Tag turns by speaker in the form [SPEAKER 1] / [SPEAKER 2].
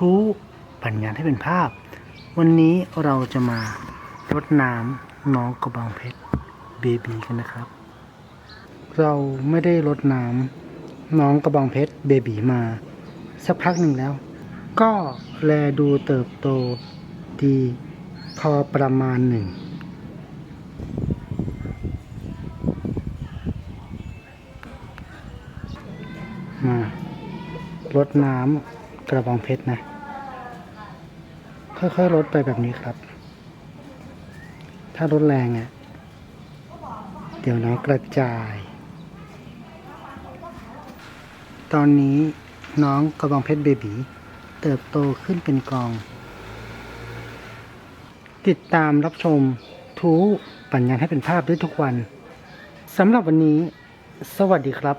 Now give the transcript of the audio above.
[SPEAKER 1] ทุปั่นงานให้เป็นภาพ วันนี้เราจะมารดน้ำน้องกระบองเพชรเบบีกันนะครับ เราไม่ได้รดน้ำน้องกระบองเพชรเบบีมา สักพักหนึ่งแล้ว ก็แลดูเติบโตดีพอประมาณหนึ่งมารดน้ำกระบองเพชรนะ ค่อยๆลดไปแบบนี้ครับ ถ้ารดแรงอะ่ะ เดี๋ยวน้องกระจาย ตอนนี้น้องกระบองเพชรเบบีเติบโตขึ้นเป็นกอง ติดตามรับชมทูปั่นงาให้เป็นภาพด้วยทุกวันสำหรับวันนี้ สวัสดีครับ